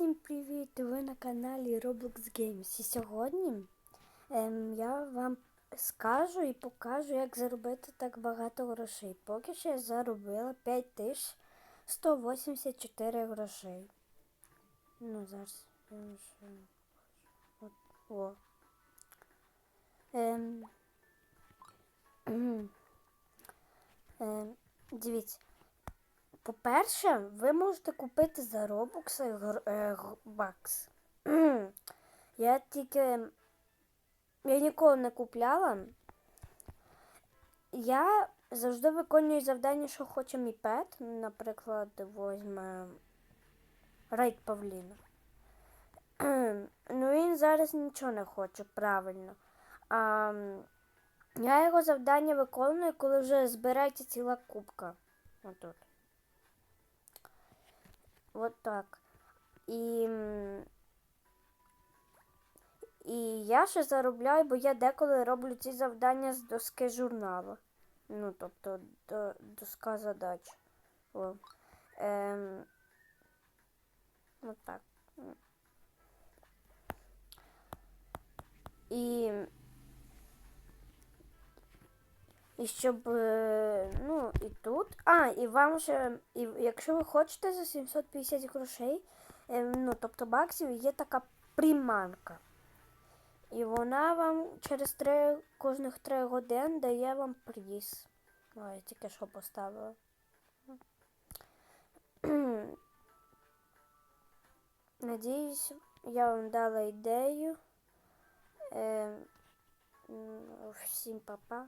Всім привіт! Ви на каналі Roblox Games. І сьогодні ем, я вам скажу і покажу, як заробити так багато грошей. Поки що я заробила 5184 грошей. Ну, зараз. От, о. Ем, ем, дивіться. По-перше, ви можете купити за робокси гр- е, бакс. Я тільки. Я ніколи не купляла. Я завжди виконую завдання, що хоче мій пет. Наприклад, возьме Рейд Павліна. ну він зараз нічого не хоче, правильно. А, я його завдання виконую, коли вже збирається ціла кубка. Отут. Вот так. І, і я ще заробляю, бо я деколи роблю ці завдання з доски журналу. Ну, тобто до, доска задач. О. Ем, от так. І, і щоб, е, ну, і тут. А, і вам ще, і якщо ви хочете за 750 грошей, е, ну, тобто баксів, є така приманка. І вона вам через 3, кожних 3 годин дає вам приз. Ой, я тільки що поставила. Надіюсь, я вам дала ідею. Е, м, всім па-па.